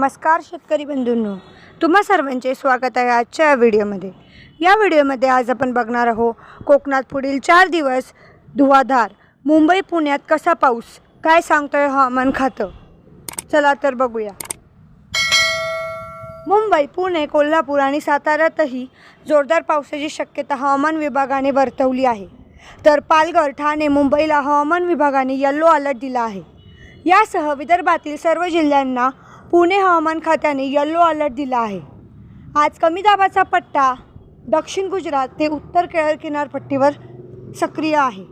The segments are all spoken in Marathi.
नमस्कार शेतकरी बंधूंनो. तुम्हा सर्वांचे स्वागत आहे आजच्या या व्हिडिओमध्ये. या व्हिडिओमध्ये आज आपण बघणार आहोत कोकणात पुढील चार दिवस धुवाधार. मुंबई पुण्यात कसा पाऊस? काय सांगतोय हवामान खातं? चला तर बघूया. मुंबई पुणे कोल्हापूर आणि साताऱ्यातही जोरदार पावसाची शक्यता हवामान विभागाने वर्तवली आहे. तर पालघर ठाणे मुंबईला हवामान विभागाने यल्लो अलर्ट दिला आहे. यासह विदर्भातील सर्व जिल्ह्यांना पुणे हवामान खात्याने यल्लो अलर्ट दिला आहे. आज कमी दाबाचा पट्टा दक्षिण गुजरात ते उत्तर केरळ किनारपट्टीवर सक्रिय आहे.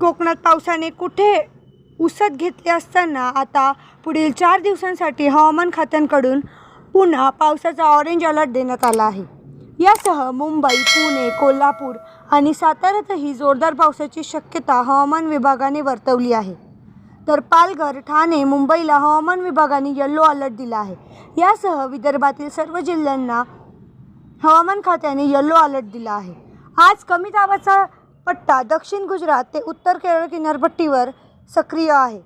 कोकणात पावसाने कुठे उसत घेतली असताना आता पुढील चार दिवसांसाठी हवामान खात्यांकडून पुन्हा पावसाचा ऑरेंज अलर्ट देण्यात आला आहे. यासह मुंबई पुणे कोल्हापूर आणि साताऱ्यातही जोरदार पावसाची शक्यता हवामान विभागाने वर्तवली आहे. तर पालघर ठाणे मुंबईला हवामान विभागाने येल्लो अलर्ट दिला आहे. यासह विदर्भातील सर्व जिल्ह्यांना हवामान खात्याने येल्लो अलर्ट दिला आहे. आज कमी दाबाचा पट्टा दक्षिण गुजरात ते उत्तर केरळ किनारपट्टीवर सक्रिय आहे.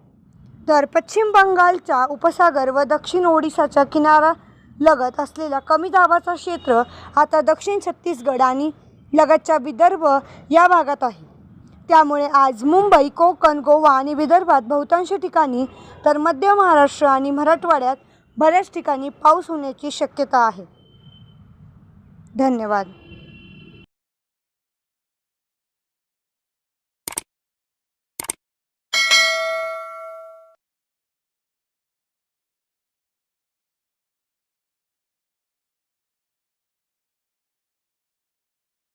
तर पश्चिम बंगालचा उपसागर व दक्षिण ओडिसाच्या किनारा लगत असलेला कमी दाबाचा क्षेत्र आता दक्षिण छत्तीसगड आणि लगतच्या विदर्भ या भागात आहे. त्यामुळे आज मुंबई कोकण गोवा आणि विदर्भात बहुतांश ठिकाणी तर मध्य महाराष्ट्र आणि मराठवाड्यात बऱ्याच ठिकाणी पाऊस होण्याची शक्यता आहे. धन्यवाद.